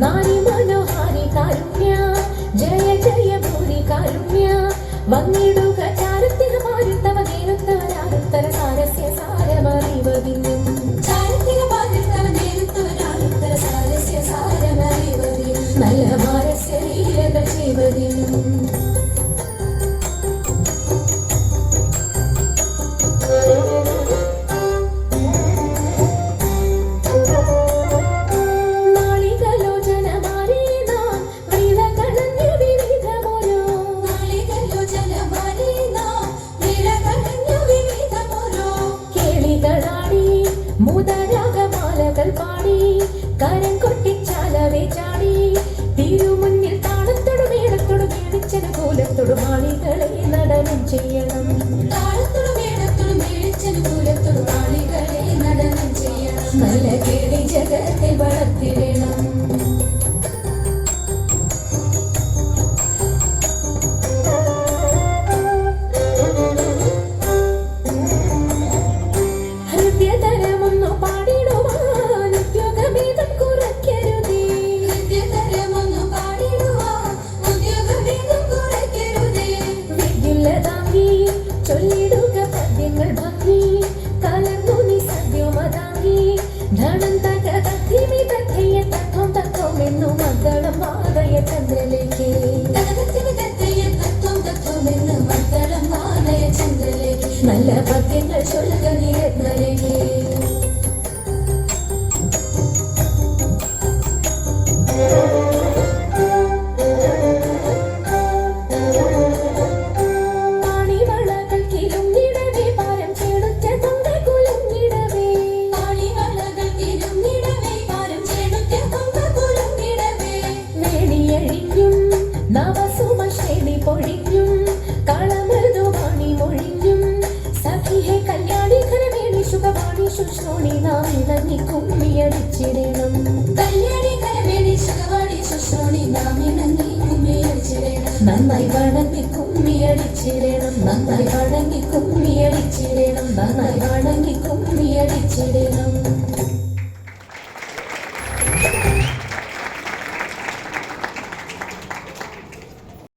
നാരി മനോഹാരി കാരുണ്യ ജയ ജയ ഭൂരി കാരുണ്യ വന്നിടുക മാരസ്യ ലീലകൾ ചെയ്വതിനും Karen. ചൊല്ലിടുക പദ്യങ്ങൾ ഭംഗി. കലർന്നു നീ സദ്യമതാങ്കി ധനം തക തത്തിമി തത്തയ്യ തത്വം തത്വം എന്നു മദ്ദളം മാതയ ചന്ദ്രലേക്ക് നല്ല പദ്യങ്ങൾ ചൊല്ലുക നിരത്നലേക്ക് പാണിവളകൾ നവസുമശ്രേണി പൊഴിഞ്ഞും കളമൃദുവാണി മൊഴിഞ്ഞും സഖിഹെ കല്യാണി ഖരവേണി ശുഭവാണി ശുശ്രോണി നാം ഇണങ്ങി കുമ്മിയടിച്ചിടണം. കല്യാണി കരവേണി ശുഗവാണി ശുശ്രോണി നാം ഇണങ്ങി കുമ്മിയടിച്ചിടണം. നന്നായി വണങ്ങി കുമ്മിയടിച്ചിടണം. നന്നായി വണങ്ങി കുമ്മിയടിച്ചിടണം. നന്നായി വണങ്ങി കുമ്മിയടിച്ചിടണം.